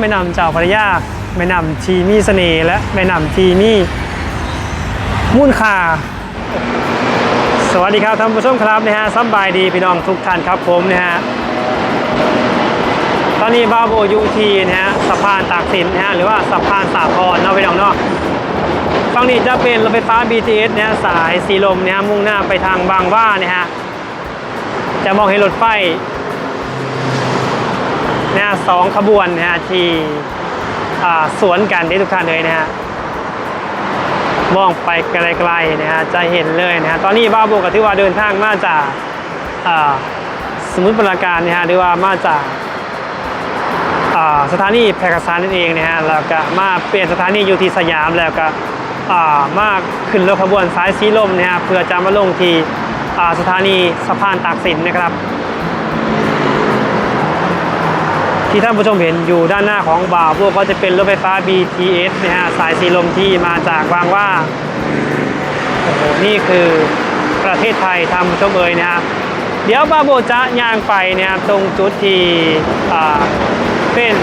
แม่น้ำเจ้าพระยาแม่น้ำทีมีเสน่ห์และแม่น้ำทีมีมูลค่าสวัสดีครับท่านผู้ชมครับนะฮะสบายดีพี่น้องทุกท่านครับผมนะฮะตอนนี้บาโบยูทีนะฮะสะพานตากสินนะฮะหรือว่าสะพานสาทรเนาะพี่น้องเนาะฝั่งนี้จะเป็นรถไฟฟ้า BTS นะฮะสายสีลมนะฮะมุ่งหน้าไปทางบางว่านะฮะจะมองเห็นรถไฟ นะฮะสองขบวนนะฮะที่สวนกันที่ทุกท่านเลยนะฮะมองไปไกลๆนะฮะจะเห็นเลยนะฮะตอนนี้บ้าโบก็ถือว่าเดินทางมาจากสมุทรปราการนะฮะหรือว่ามาจากสถานีแพร่กษานั่นเองนะฮะแล้วก็มาเปลี่ยนสถานีอยู่ที่สยามแล้วก็อ่ามาขึ้นรถขบวนสายสีลมนะฮะเพื่อจะมาลงที่สถานีสะพานตากสินนะครับ ที่ท่านผู้ชมเห็นอยู่ด้านหน้าของบ่าวพวกก็จะเป็นรถไฟฟ้า BTS นะฮะสายสีลมที่มาจากบางว่าโอ้โหนี่คือประเทศไทยท่านผู้ชมเอ่ยนะฮะเดี๋ยวบาโบจะย่างไปเนี่ยตรงจุดที่เป็น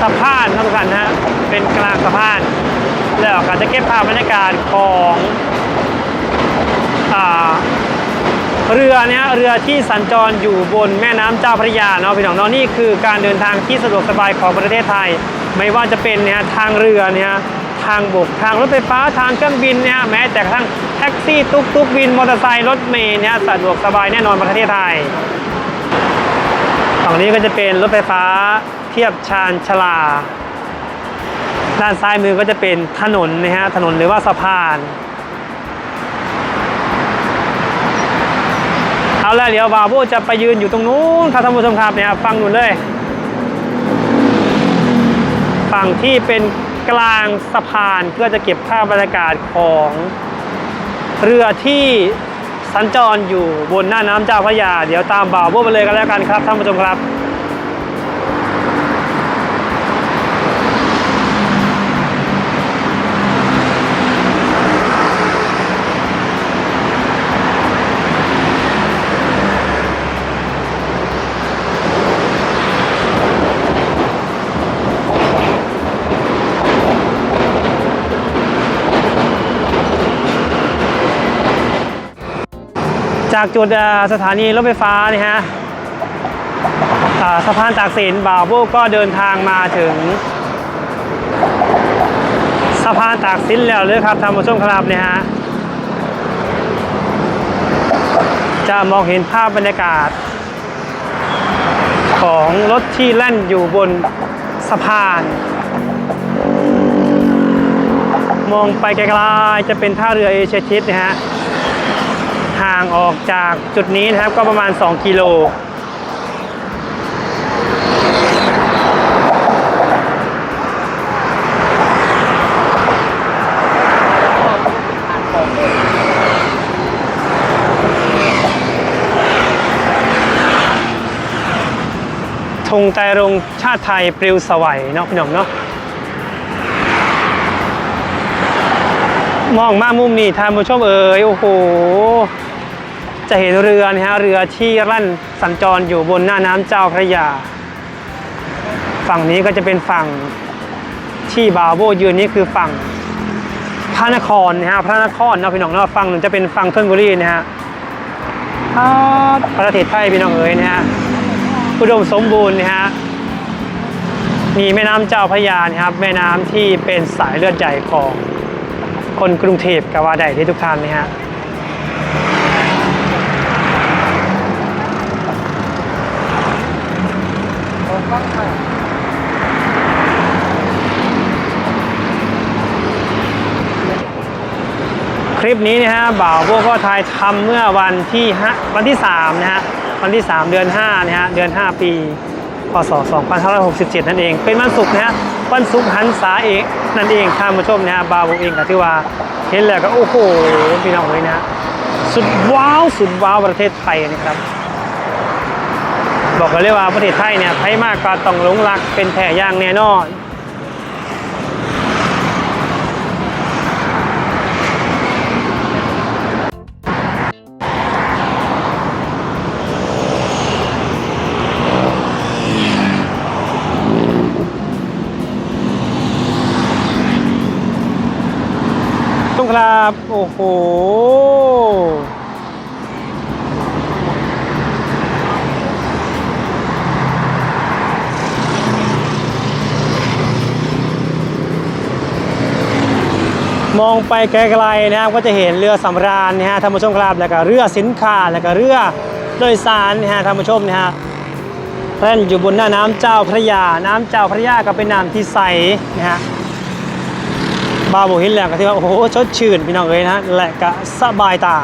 สะพานท่านผู้ชมนฮะเป็นกลางสะพาน แล้วก็จะเก็บภาพบรรยากาศของอ่า เรือเนี่ยเรือที่สัญจรอยู่บนแม่น้ำเจ้าพระยาเนาะพี่น้องเนาะนี่คือการเดินทางที่สะดวกสบายของประเทศไทย ไม่ว่าจะเป็นเนี่ยทางเรือเนี่ยทางบกทางรถไฟฟ้าทางเครื่องบินเนี่ยแม้แต่กระทั่งแท็กซี่ตุ๊กตุ๊กบินมอเตอร์ไซค์รถเมล์เนี่ยสะดวกสบายแน่นอนประเทศไทยฝั่งนี้ก็จะเป็นรถไฟฟ้าเทียบชานชลา ด้านซ้ายมือก็จะเป็นถนนนะฮะถนนหรือว่าสะพาน เอาละเดี๋ยวบาโบจะไปยืนอยู่ตรงนู้นครับท่านผู้ชมครับเนี่ยฟังนู่นเลย ฝั่งที่เป็นกลางสะพานเพื่อจะเก็บภาพบรรยากาศของเรือที่สัญจรอยู่บนหน้าน้ำเจ้าพระยา เดี๋ยวตามบ่าวโบไปเลยกันแล้วกันครับท่านผู้ชมครับ จากจุดสถานีรถไฟฟ้านี่ฮะสะพานตากสินบ่าวโบก็เดินทางมาถึง สะพานตากสินแล้วเลยครับท่านผู้ชมครับเนี่ยฮะจะมองเห็นภาพบรรยากาศ ของรถที่แล่นอยู่บนสะพาน มองไปไกลๆจะเป็นท่าเรือเอเชียทิสนะฮะ ห่างออกจากจุดนี้นะครับก็ประมาณ 2 กิโลธงไตรงชาติไทยปลิวสวัยเนาะพี่น้องเนาะมองมามุมนี้ท่านผู้ชมเอ๋ยโอ้โห จะเห็นเรือนะฮะเรือที่รั่นสัญจรอยู่บนหน้าน้ำเจ้าพระยา ฝั่งนี้ก็จะเป็นฝั่งที่บาวโบยืนนี่คือฝั่งพระนครนะฮะพระนครนะพี่น้องเนาะฝั่งหนึ่งจะเป็นฝั่งธนบุรีนะฮะครับประเทศไทยพี่น้องเอ๋ยนะฮะอุดมสมบูรณ์นะฮะมีแม่น้ำเจ้าพระยานะครับ แม่น้ำที่เป็นสายเลือดใหญ่ของคนกรุงเทพกับว่าใดที่ทุกท่านนะฮะ คลิปนี้นะฮะบ่าวพวกก็ทายทำเมื่อวันที่ฮะวันที่3นะฮะวันที่ 3 เดือน5นะฮะเดือน 5 ปีพศ2567 นั่นเอง เป็นวันศุกร์นะฮะวันศุกร์หันษาเองนั่นเองท่านผู้ชมนะฮะบ่าวเองก็ที่ว่าเห็นแล้วก็โอ้โหพี่น้องเลยนะฮะสุดว้าว สุดว้าวประเทศไทยนะครับ บอกกันเรียกว่าประเทศไทยเนี่ยไทยมากก็ต้องหลงรักเป็นแท่ย่างแน่นอนครับ โอ้โห มองไปไกลๆนะครับก็จะเห็นเรือสำราญนะฮะท่านผู้ชมครับแล้วก็เรือสินค้าแล้วก็เรือโดยสารนะฮะท่านผู้ชมนะฮะแล่นอยู่บนหน้าน้ำเจ้าพระยา น้ำเจ้าพระยาก็เป็นน้ำที่ใสนะฮะบาโบหินแล้วก็ที่ว่าโอ้โหชดชื่นพี่น้องเอ้ยนะฮะและก็สบายตา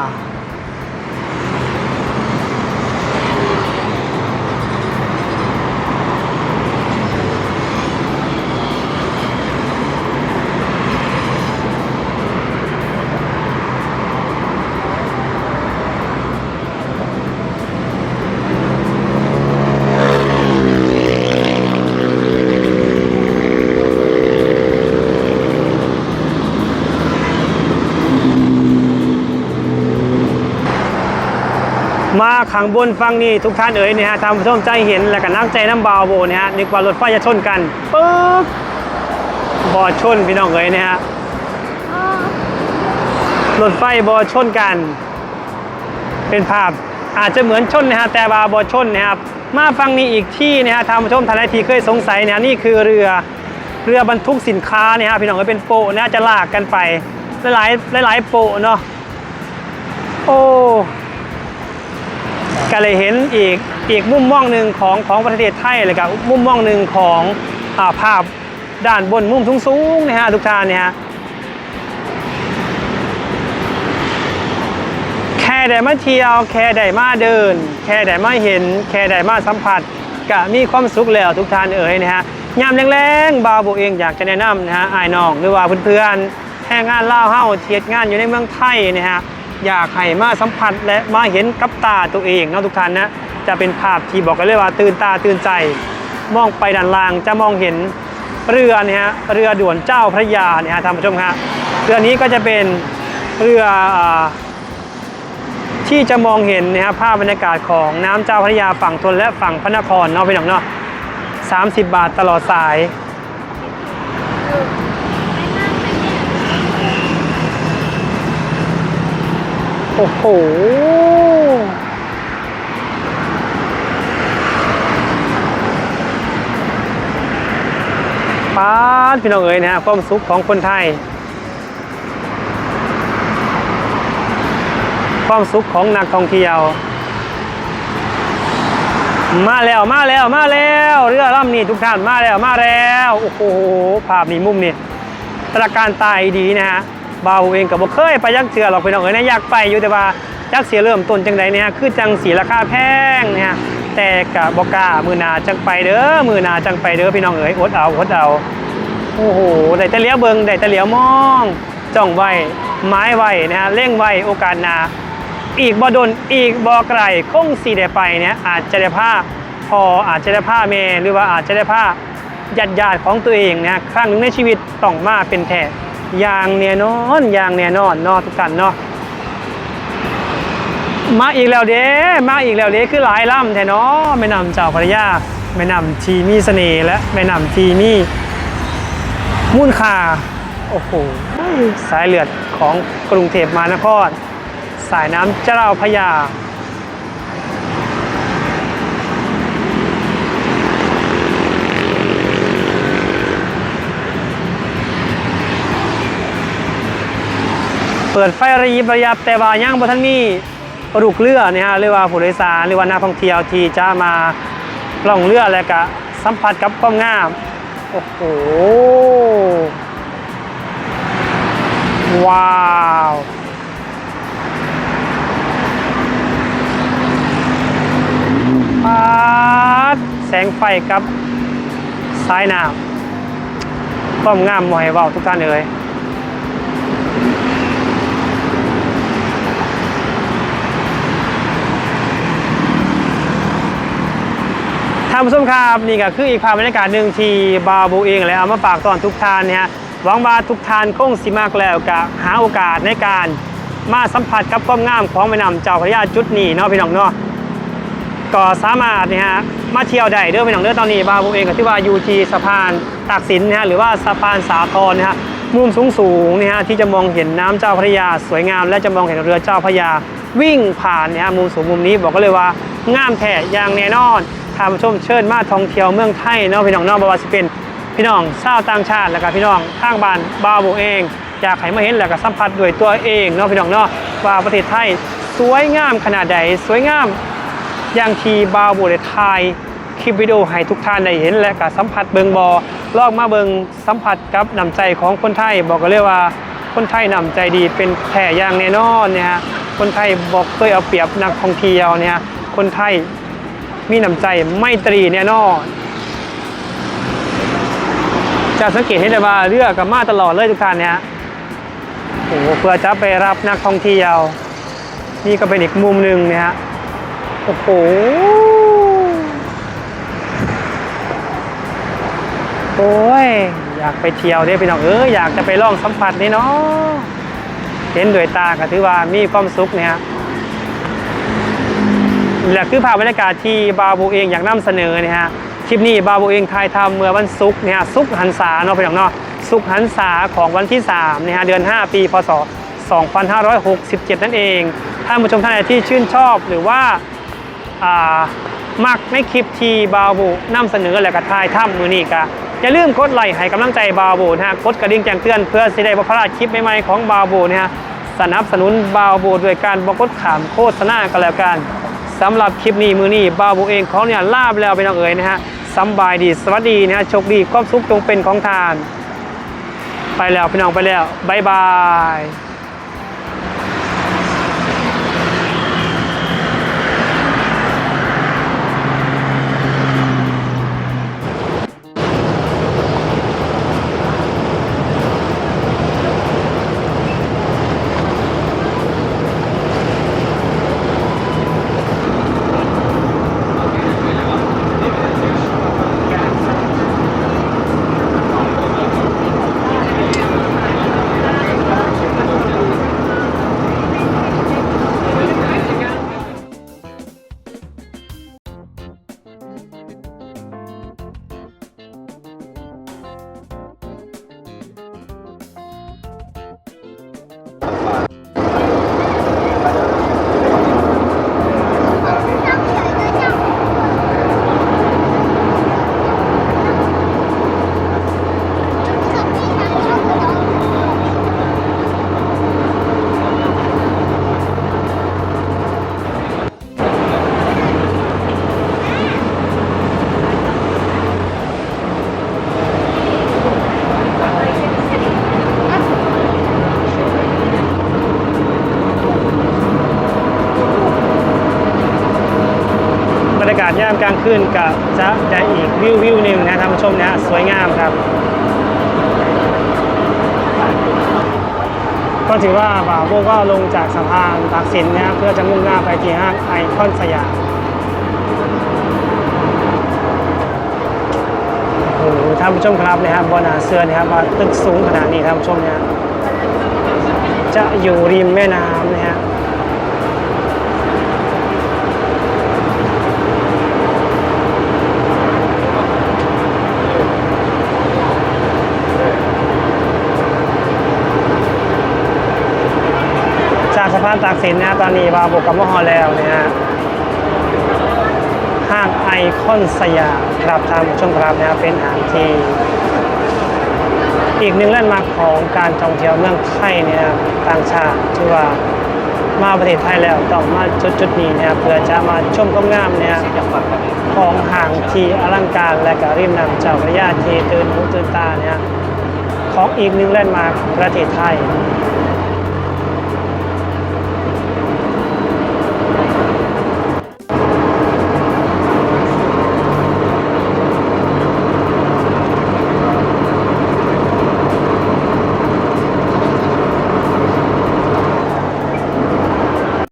มาขังบนฟังนี่ทุกท่านเอ๋ยนี่ฮะทำผู้ชมใจเห็นแล้วก็นักใจน้ำเบาโบนี่ฮะนึกว่ารถไฟจะชนกันปึ๊บบอชนพี่น้องเอ๋ยนี่ฮะรถไฟบอชนกัน เป็นภาพอาจจะเหมือนชนนะฮะแต่ว่าบอชนนะครับมาฟังนี้อีกที่นะฮะทำผู้ชมท่านใดที่เคยสงสัยเนี่ยฮะนี่คือเรือเรือบรรทุกสินค้าเนี่ยฮะพี่น้องเอ๋ยเป็นโปะนะจะลากกันไปหลายๆหลายโปะเนาะโอ้ ก็เลยเห็นอีกอีกมุมมองหนึ่งของของประเทศไทยเลยครับมุมมองหนึ่งของอาภาพด้านบนมุมสูงๆนะฮะทุกท่านเนี่ยฮะแค่ได้มาเที่ยวแค่ได้มาเดิน แค่ได้มาเห็น แค่ได้มาสัมผัสก็มีความสุขแล้วทุกท่านเอ๋ยนะฮะยามแรงๆบาวโบเองอยากจะแนะนำนะฮะไอายน้องหรือว่าเพื่อนๆแห่งานเล่าเฮ้าเทียดงานอยู่ในเมืองไทยนะฮะ อยากให้มาสัมผัสและมาเห็นกับตาตัวเองนะทุกท่านนะจะเป็นภาพที่บอกกันเลยว่าตื่นตาตื่นใจ มองไปด้านล่างจะมองเห็นเรือเนี่ยฮะเรือด่วนเจ้าพระยาเนี่ยฮะท่านผู้ชมครับเรือนี้ก็จะเป็นเรือที่จะมองเห็นนะครับภาพบรรยากาศของน้ำเจ้าพระยาฝั่งทนและฝั่งพระนครเนาะพี่น้องเนาะ30 บาทตลอดสาย โอ้โห ป้าดพี่น้องเอ๋ยนะฮะความสุขของคนไทย ความสุขของนักท่องเที่ยว มาแล้วมาแล้วมาแล้วเรือลำนี้ทุกท่านมาแล้วมาแล้ว โอ้โหภาพนี้มุมนี้ตระการตายดีนะฮะ บ่าวเองกับบ่เคยไปยักเสือหรอกพี่น้องเอ๋ยนะอยากไปอยู่แต่ว่ายักเสียเริ่มต้นจังใดเนี่ยคือจังสีราคาแพงเนี่ยฮะแต่กับบอกล้ามือนาจังไปเด้อมือนาจังไปเด้อพี่น้องเอ๋ยอดเอาอดเอาโอ้โหได้แต่เหลี้ยวเบิงได้แต่เหลี้ยวมองจ้องไว้ไม้ไว้นะฮะเร่งไว้โอกาสนา อีกบ่ดนอีกบ่ไกลคงสีได้ไปเนี่ยอาจจะได้ผ้าพออาจจะได้ผ้าเมหรือว่าอาจจะได้ผ้าญาติญาติของตัวเองนะครั้งหนึ่งในชีวิตต้องมาเป็นแท้ ย่างแน่นอนอย่างแน่นอนนาะทุกท่านเนาะมาอีกแล้วเด้มาอีกแล้วเด้คือหลายล่ำแท้เนาะแม่น้ำเจ้าพระยาแม่น้ำทีมีเสน่ห์และแม่น้ำทีมีมูลค่าโอ้โหสายเลือดของกรุงเทพมหานคร สายน้ำเจ้าพระยา เปิดไฟระยิบระยับแต่ว่ายังบ่ทันมีลูกเรือนี่ยฮะหรือว่าผู้โดยสารหรือว่านักท่องเที่ยวที่จะมาล่องเรือแล้วก็สัมผัสกับความงาม โอ้โห ว้าวปาดแสงไฟกับสายน้ำความงามหมอยเบาทุกท่านเลยานผู้ชมครับนี่ก็คืออีกภาพบรรยากาศหนึ่งที่บาบูเองและเอามาฝากตอนทุกทานเนี่ยฮะหวังว่าทุกทานคงสิมากแล้วก็หาโอกาสในการมาสัมผัสกับความงามของแม่น้ำเจ้าพระยาจุดนี้เนาะพี่น้องเนาะก็สามารถเนี่ยฮะมาเที่ยวได้เด้อพี่น้องเด้อตอนนี้บาบูเองก็ที่ว่ายูทีสะพานตากสินนะฮะหรือว่าสะพานสาทรนะฮะมุมสูงสูงๆเนี่ยฮะที่จะมองเห็นน้ำเจ้าพระยา สวยงาม และจะมองเห็นเรือเจ้าพระยา วิ่งผ่านเนี่ยฮะมุมสูงมุมนี้บอกก็เลยว่างามแท้อย่างแน่นอน ทานผู้ชมเชิญมาท่องเที่ยวเมืองไทยเนาะพี่น้องเนาะบว่าสิเป็นพี่น้องชาวต่างชาติแล้วก็พี่น้องทางบ้านบาวโบเองอยากให้มาเห็นแล้วก็สัมผัสด้วยตัวเองเนาะพี่น้องเนาะว่าประเทศไทยสวยงามขนาดใดสวยงามอย่างทีบาวโบได้ถ่ายคลิปวิดีโอให้ทุกท่านได้เห็นและก็สัมผัสเบิงบอลอกมาเบิงสัมผัสกับน้ำใจของคนไทย บอกกันเลยว่าคนไทยน้ำใจดีเป็นแผ่อย่างแน่นอนเนี่ยฮะคนไทยบอกเคยเอาเปรียบนักท่องเที่ยวเนี่ยคนไทย มีน้ำใจไม่ตรีแน่นอนจะสังเกตเห็นได้ว่าเรือกับมาตลอดเลยทุกท่านเนี่ยโอ้เพื่อจะไปรับนักท่องเที่ยว นี่ก็เป็นอีกมุมหนึ่งเนี่ยฮะโอ้โหโอ้ยอยากไปเที่ยวเด้พี่น้องเอออยากจะไปลองสัมผัสนี่เนาะเห็นด้วยตาก็ถือว่ามีความสุขเนี่ย และคือภาพบรรยากาศที่บาบูเองอยากนำเสนอเนี่ยฮะคลิปนี้บาบูเองถ่ายทำเมื่อวันศุกร์เนี่ยฮะศุกร์หันษาเนาะพี่น้องเนาะศุกร์หันษาของวันที่3เนี่ยฮะเดือน 5 ปี พศ 2567 นั่นเองท่านผู้ชมท่านใดที่ชื่นชอบหรือว่าอ่ามักในคลิปที่บาบูนำเสนอและก็ทายถ้ำมือนี้กะอย่าลืมกดไลค์ให้กำลังใจบาบูนะฮะกดกระดิ่งแจ้งเตือนเพื่อสิได้บ่พลาดคลิปใหม่ๆของบาบูนะฮะสนับสนุนบาวบูด้วยการบอกดขามโฆษณากันแล้วกัน สำหรับคลิปนี้มือนี้บาวบุเองเขาเนี่ยลาบแล้วไปน้องเอ๋ยนะฮะสบายดีสวัสดีนะฮะโชคดีความสุขจงเป็นของทาน ไปแล้วพี่น้องไปแล้วบายบายาศยามกลางคืนกับจะได้อีกวิววิวหนึ่งนะท่านผู้ชมนะสวยงามครับ ก็ถือว่าบ่าวโบก็ลงจากสะพานตากสินนะเพื่อจะมุ่งหน้าไปที่ห้างไอคอนสยามโอ้โหท่านผู้ชมครับนะครับบนหาเสือนะครับว่าตึกสูงขนาดนี้ท่านผู้ชมเนี่ยจะอยู่ริมแม่น้ำนะฮะ จากสะพานตากสินนะตอนนี้บาบุกกับมอฮอลแล้วเนี่ยห้างไอคอนสยามครับทางช่วงครับนะเป็นหางที่อีกหนึ่งแล่นมาของการท่องเที่ยวเมืองไทยเนี่ยนะครับต่างชาติที่ว่ามาประเทศไทยแล้วต้องมาจุดจุดๆนี้นะครับเพื่อจะมาชมความงามเนี่ยของห่างที่อลังการและก็ริมน้ำเจ้าพระยาที่ตื่นหูตื่นตาเนี่ยของอีกหนึ่งแล่นมาประเทศไทย